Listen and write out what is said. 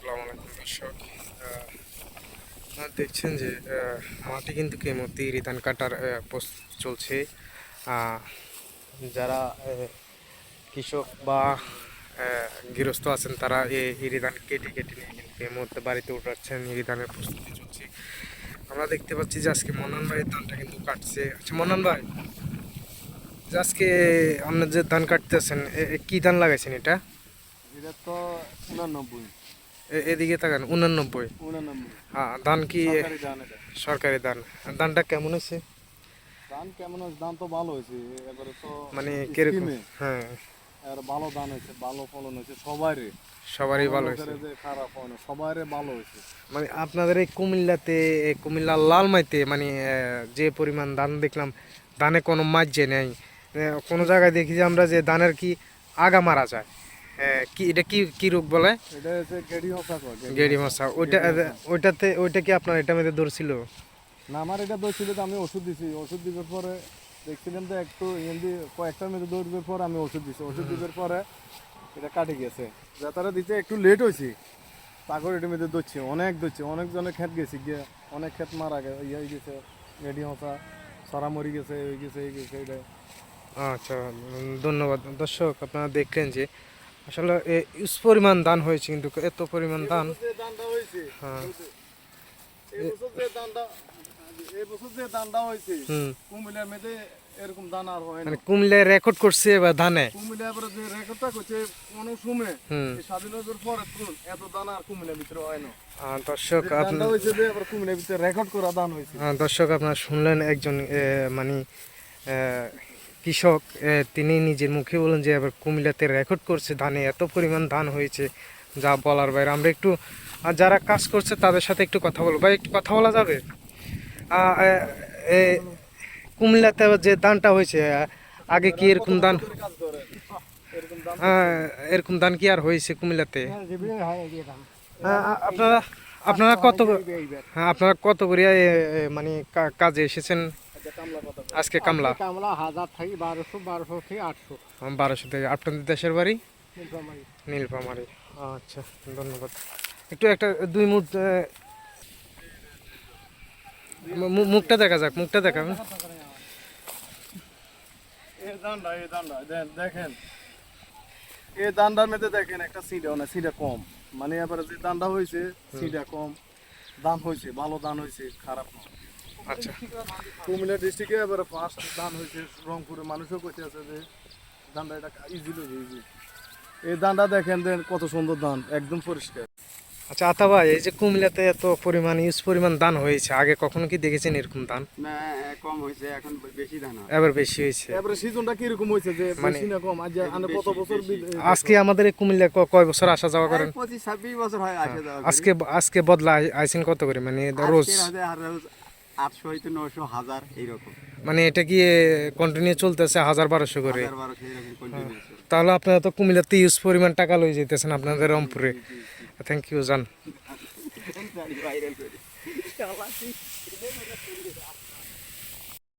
আসসালামু আলাইকুম দর্শক। আপনারা দেখছেন যে মাটি কিন্তু এই মুহূর্তে কাটার চলছে। যারা কৃষক বা গৃহস্থ আছেন, তারা এই ইরি ধান কেটে কেটে নিয়ে কিন্তু এই মুহূর্তে বাড়িতে উঠাচ্ছেন ইরি ধানের প্রস্তুতি চলছে। আমরা দেখতে পাচ্ছি যে, আজকে মনান ভাই ধানটা কিন্তু কাটছে। আচ্ছা মনান ভাই, যে আজকে আপনার যে ধান কাটতেছেন কি ধান লাগাইছেন এটা? এটা তো উনানব্বই। এদিকে তাকান উনানব্বই। হ্যাঁ ধান কি সরকারি ধান ধানটা কেমন হয়েছে? ধান কেমন হয়েছে? ধান তো ভালো হয়েছে এবারে তো মানে কীরকম? হ্যাঁ। আর ভালো ধান হয়েছে ভালো ফলন হয়েছে সবারই। সবারই ভালো হয়েছে। যে খারাপ হয় না সবারই ভালো হয়েছে। মানে আপনাদের এই কুমিল্লাতে কুমিল্লার লালমাইতে মানে যে পরিমাণ ধান দেখলাম ধানে কোনো মাজ্জে নেই। কোনো জায়গায় দেখি যে আমরা যে ধানের কি আগা মারা যায়। কি এটা কি কি রোগ বলে? এটা হচ্ছে গেড়ি গেড়ি মশা ওইটা ওইটাতে ওইটা কি আপনার এটা মধ্যে ধরছিল না আমার এটা দোষিল তো আমি ওষুধ দিছি। ওষুধ দিবার পরে দেখছিলাম তো একটু এমনি কয়েকটার মধ্যে দৌড়বার পর আমি ওষুধ দিছি। ওষুধ দিবার পরে এটা কাটে গেছে যাতারা দিতে একটু লেট হয়েছে তারপর এটার মধ্যে দচ্ছে অনেক দচ্ছে অনেক জনের ক্ষেত গেছি গিয়ে অনেক ক্ষেত মারা গেছে ইয়ে হয়ে গেছে রেডি হসা সরা মরি গেছে এই গেছে এই গেছে এটা। আচ্ছা ধন্যবাদ। দর্শক আপনারা দেখলেন যে আসলে এ, ইউজ পরিমাণ দান হয়েছে কিন্তু এত পরিমাণ দান। দানটা হ্যাঁ। হয় মানে কুমিল্লায় রেকর্ড করছে এবার ধানে কুমিল্লা এবারে যে রেকর্ডটা করছে কোনো সময় হুম। স্বাধীনতার পরে এত দান আর ভিতরে হয় না। দর্শক আপনার হয়েছে যে এবার কুমিল্লার ভিতরে রেকর্ড করা দান হয়েছে। দর্শক আপনারা শুনলেন একজন মানে কৃষক তিনি নিজের মুখে বলেন যে এবার কুমিল্লাতে রেকর্ড করছে ধানে এত পরিমাণ ধান হয়েছে যা বলার বাইরে। আমরা একটু আহ, যারা কাজ করছে তাদের সাথে একটু কথা বলব। ভাই একটু কথা বলা যাবে? কুমিল্লাতে যে ধানটা হয়েছে আগে কি এরকম ধান এরকম ধান কি আর হয়েছে কুমিল্লাতে? আপনারা আপনারা কত হ্যাঁ আপনারা কত এ, মানে কাজে এসেছেন? আজকে কামলা? কামলা হাজার থেকে বারোশো বারোশো থেকে আটশো। বারোশো থেকে। আপনাদের দেশের বাড়ি? নীলফামারী। আচ্ছা ধন্যবাদ। একটু একটা দুই মুখ মুখটা দেখা যাক মুখটা দানটা দেখেন। এই দানটার মধ্যে দেখেন একটা সিডা না সিডা কম। মানে এবারে যে দানটা হয়েছে সিডা কম। দান হয়েছে ভালো দান হয়েছে খারাপ না। আচ্ছা। কুমিল্লা ডিস্ট্রিক্টে এবারে ফার্স্ট ধান হয়েছে রংপুরে। মানুষও কইতে আছে যে ধানটা এটা ইজি লইছে ইজি এই ধানটা দেখেন দেন কত সুন্দর ধান একদম পরিষ্কার। আচ্ছা আতা ভাই এই যে কুমিল্লাতে এত পরিমাণ ইউজ পরিমাণ দান হয়েছে আগে কখনো কি দেখেছেন এরকম দান না কম হয়েছে এখন বেশি ধান হয় এবার বেশি হয়েছে। এবারে সিজনটা কীরকম হয়েছে যে মানে- বেশি না কম? আজ কত বছর আজকে আমাদের এই কুমিল্লা কয় বছর আসা যাওয়া করেন? এই পঁচিশ ছাব্বিশ বছর হয় আসে যাওয়া আজকে আজকে বদলা আই- আইছেন কত করে? মানে রোজ আটশো হয়তো নশো হাজার এইরকম। মানে এটা কি কন্টিনিউ চলতেছে হাজার বারোশো করে? হাজার বারোশো এইরকম কন্টিনিউ তাহলে আপনারা তো কুমিল্লাতে ইউজ পরিমাণ টাকা লই যেতেছেন আপনাদের রংপুরে। থ্যাংক ইউ জান।